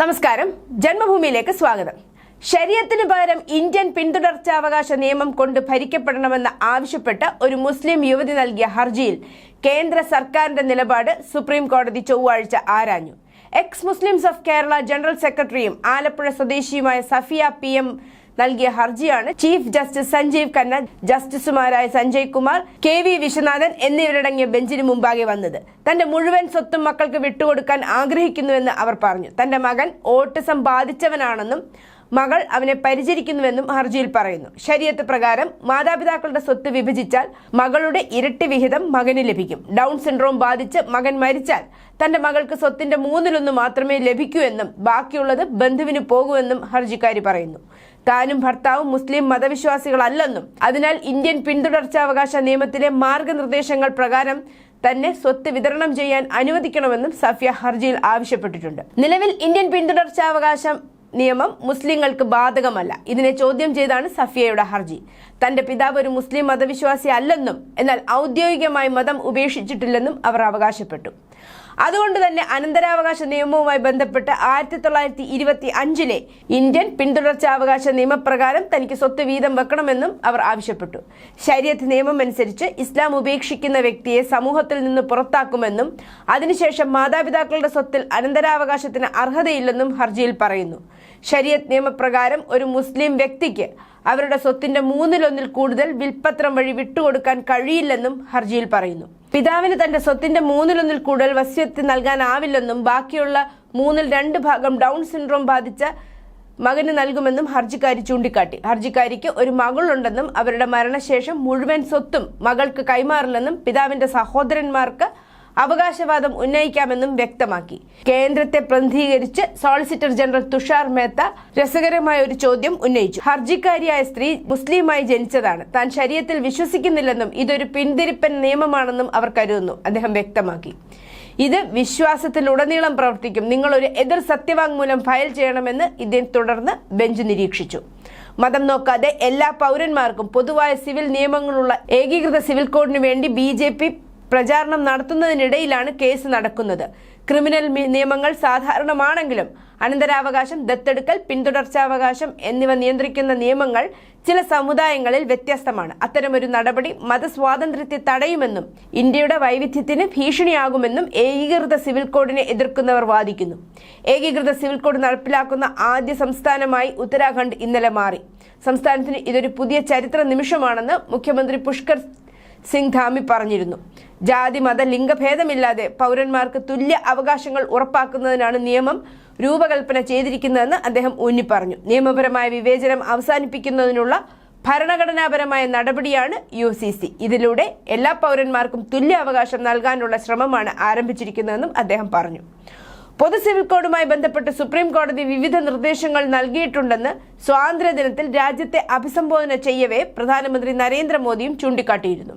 നമസ്കാരം. ജന്മഭൂമിയിലേക്ക് സ്വാഗതം. ശരീരത്തിന് പകരം ഇന്ത്യൻ പിന്തുടർച്ചാവകാശ നിയമം കൊണ്ട് ഭരിക്കപ്പെടണമെന്ന് ആവശ്യപ്പെട്ട് ഒരു മുസ്ലിം യുവതി നൽകിയ ഹർജിയിൽ കേന്ദ്ര സർക്കാരിന്റെ നിലപാട് സുപ്രീം കോടതി ചൊവ്വാഴ്ച ആരാഞ്ഞു. Ex muslims of Kerala general സെക്രട്ടറിയും ആലപ്പുഴ സ്വദേശിയുമായ സഫിയ പി എം നൽകിയ ഹർജിയാണ് ചീഫ് ജസ്റ്റിസ് സഞ്ജീവ് ഖന്ന ജസ്റ്റിസുമാരായ സഞ്ജയ് കുമാർ കെ വി വിശ്വനാഥൻ എന്നിവരടങ്ങിയ ബെഞ്ചിന് മുമ്പാകെ വന്നത്. തന്റെ മുഴുവൻ സ്വത്തും മക്കൾക്ക് വിട്ടുകൊടുക്കാൻ ആഗ്രഹിക്കുന്നുവെന്ന് അവർ പറഞ്ഞു. തന്റെ മകൻ ഓട്ടിസം ബാധിച്ചവനാണെന്നും മകൾ അവനെ പരിചരിക്കുന്നുവെന്നും ഹർജിയിൽ പറയുന്നു. ശരീരത്ത് പ്രകാരം മാതാപിതാക്കളുടെ സ്വത്ത് വിഭജിച്ചാൽ മകളുടെ ഇരട്ടി വിഹിതം മകന് ലഭിക്കും. ഡൗൺ സിൻഡ്രോം ബാധിച്ച് മകൻ മരിച്ചാൽ തന്റെ മകൾക്ക് സ്വത്തിന്റെ മൂന്നിലൊന്ന് മാത്രമേ ലഭിക്കൂ എന്നും ബാക്കിയുള്ളത് ബന്ധുവിന് പോകുമെന്നും ഹർജിക്കാരി പറയുന്നു. താനും ഭർത്താവും മുസ്ലിം മതവിശ്വാസികളല്ലെന്നും അതിനാൽ ഇന്ത്യൻ പിന്തുടർച്ചാവകാശ നിയമത്തിലെ മാർഗനിർദ്ദേശങ്ങൾ പ്രകാരം തന്നെ സ്വത്ത് വിതരണം ചെയ്യാൻ അനുവദിക്കണമെന്നും സഫിയ ഹർജിയിൽ ആവശ്യപ്പെട്ടിട്ടുണ്ട്. നിലവിൽ ഇന്ത്യൻ പിന്തുടർച്ചാവകാശം നിയമം മുസ്ലിങ്ങൾക്ക് ബാധകമല്ല. ഇതിനെ ചോദ്യം ചെയ്താണ് സഫിയയുടെ ഹർജി. തന്റെ പിതാവ് ഒരു മുസ്ലിം മതവിശ്വാസി അല്ലെന്നും എന്നാൽ ഔദ്യോഗികമായി മതം ഉപേക്ഷിച്ചിട്ടില്ലെന്നും അവർ അവകാശപ്പെട്ടു. അതുകൊണ്ട് തന്നെ അനന്തരാവകാശ നിയമവുമായി ബന്ധപ്പെട്ട് ആയിരത്തി തൊള്ളായിരത്തി ഇരുപത്തി അഞ്ചിലെ ഇന്ത്യൻ പിന്തുടർച്ചാവകാശ നിയമപ്രകാരം തനിക്ക് സ്വത്ത് വീതം വെക്കണമെന്നും അവർ ആവശ്യപ്പെട്ടു. ശരീരത്ത് നിയമം അനുസരിച്ച് ഇസ്ലാം ഉപേക്ഷിക്കുന്ന വ്യക്തിയെ സമൂഹത്തിൽ നിന്ന് പുറത്താക്കുമെന്നും അതിനുശേഷം മാതാപിതാക്കളുടെ സ്വത്തിൽ അനന്തരാവകാശത്തിന് അർഹതയില്ലെന്നും ഹർജിയിൽ പറയുന്നു. ശരീരത്ത് നിയമപ്രകാരം ഒരു മുസ്ലിം വ്യക്തിക്ക് അവരുടെ സ്വത്തിന്റെ മൂന്നിലൊന്നിൽ കൂടുതൽ വിൽപ്പത്രം വഴി വിട്ടുകൊടുക്കാൻ കഴിയില്ലെന്നും ഹർജിയിൽ പറയുന്നു. പിതാവിന് തന്റെ സ്വത്തിന്റെ മൂന്നിലൊന്നിൽ കൂടുതൽ വസ്യത്ത് നൽകാനാവില്ലെന്നും ബാക്കിയുള്ള മൂന്നിൽ രണ്ട് ഭാഗം ഡൗൺ സിൻഡ്രോം ബാധിച്ച മകന് നൽകുമെന്നും ഹർജിക്കാരി ചൂണ്ടിക്കാട്ടി. ഹർജിക്കാരിക്ക് ഒരു മകളുണ്ടെന്നും അവരുടെ മരണശേഷം മുഴുവൻ സ്വത്തും മകൾക്ക് കൈമാറില്ലെന്നും പിതാവിന്റെ സഹോദരന്മാർക്ക് അവകാശവാദം ഉന്നയിക്കാമെന്നും വ്യക്തമാക്കി. കേന്ദ്രത്തെ പ്രതിനിധീകരിച്ച് സോളിസിറ്റർ ജനറൽ തുഷാർ മേത്ത രസകരമായ ഒരു ചോദ്യം ഉന്നയിച്ചു. ഹർജിക്കാരിയായ സ്ത്രീ മുസ്ലിമായി ജനിച്ചതാണ്. താൻ ശരീരത്തിൽ വിശ്വസിക്കുന്നില്ലെന്നും ഇതൊരു പിന്തിരിപ്പൻ നിയമമാണെന്നും അവർ കരുതുന്നു. അദ്ദേഹം വ്യക്തമാക്കി. ഇത് വിശ്വാസത്തിലുടനീളം പ്രവർത്തിക്കും. നിങ്ങൾ ഒരു എതിർ സത്യവാങ്മൂലം ഫയൽ ചെയ്യണമെന്ന് ഇദ്ദേഹം തുടർന്ന് ബെഞ്ച് നിരീക്ഷിച്ചു. മതം നോക്കാതെ എല്ലാ പൗരന്മാർക്കും പൊതുവായ സിവിൽ നിയമങ്ങളുള്ള ഏകീകൃത സിവിൽ കോഡിനു വേണ്ടി ബി പ്രചാരണം നടത്തുന്നതിനിടയിലാണ് കേസ് നടക്കുന്നത്. ക്രിമിനൽ നിയമങ്ങൾ സാധാരണമാണെങ്കിലും അനന്തരാവകാശം ദത്തെടുക്കൽ പിന്തുടർച്ചാവകാശം എന്നിവ നിയന്ത്രിക്കുന്ന നിയമങ്ങൾ ചില സമുദായങ്ങളിൽ വ്യത്യസ്തമാണ്. അത്തരമൊരു നടപടി മതസ്വാതന്ത്ര്യത്തെ തടയുമെന്നും ഇന്ത്യയുടെ വൈവിധ്യത്തിന് ഭീഷണിയാകുമെന്നും ഏകീകൃത സിവിൽ കോഡിനെ എതിർക്കുന്നവർ വാദിക്കുന്നു. ഏകീകൃത സിവിൽ കോഡ് നടപ്പിലാക്കുന്ന ആദ്യ സംസ്ഥാനമായി ഉത്തരാഖണ്ഡ് ഇന്നലെ മാറി. സംസ്ഥാനത്തിന് ഇതൊരു പുതിയ ചരിത്ര നിമിഷമാണെന്ന് മുഖ്യമന്ത്രി പുഷ്കർ സിംഗ് ധാമി പറഞ്ഞിരുന്നു. ജാതി മത ലിംഗഭേദമില്ലാതെ പൗരന്മാർക്ക് തുല്യ അവകാശങ്ങൾ ഉറപ്പാക്കുന്നതിനാണ് നിയമം രൂപകൽപ്പന ചെയ്തിരിക്കുന്നതെന്ന് അദ്ദേഹം ഊന്നി പറഞ്ഞു നിയമപരമായ വിവേചനം അവസാനിപ്പിക്കുന്നതിനുള്ള ഭരണഘടനാപരമായ നടപടിയാണ് യു സി സി. ഇതിലൂടെ എല്ലാ പൗരന്മാർക്കും തുല്യ അവകാശം നൽകാനുള്ള ശ്രമമാണ് ആരംഭിച്ചിരിക്കുന്നതെന്നും അദ്ദേഹം പറഞ്ഞു. പൊതു സിവിൽ കോഡുമായി ബന്ധപ്പെട്ട് സുപ്രീം കോടതി വിവിധ നിർദ്ദേശങ്ങൾ നൽകിയിട്ടുണ്ടെന്ന് സ്വാതന്ത്ര്യദിനത്തിൽ രാജ്യത്തെ അഭിസംബോധന ചെയ്യവേ പ്രധാനമന്ത്രി നരേന്ദ്രമോദിയും ചൂണ്ടിക്കാട്ടിയിരുന്നു.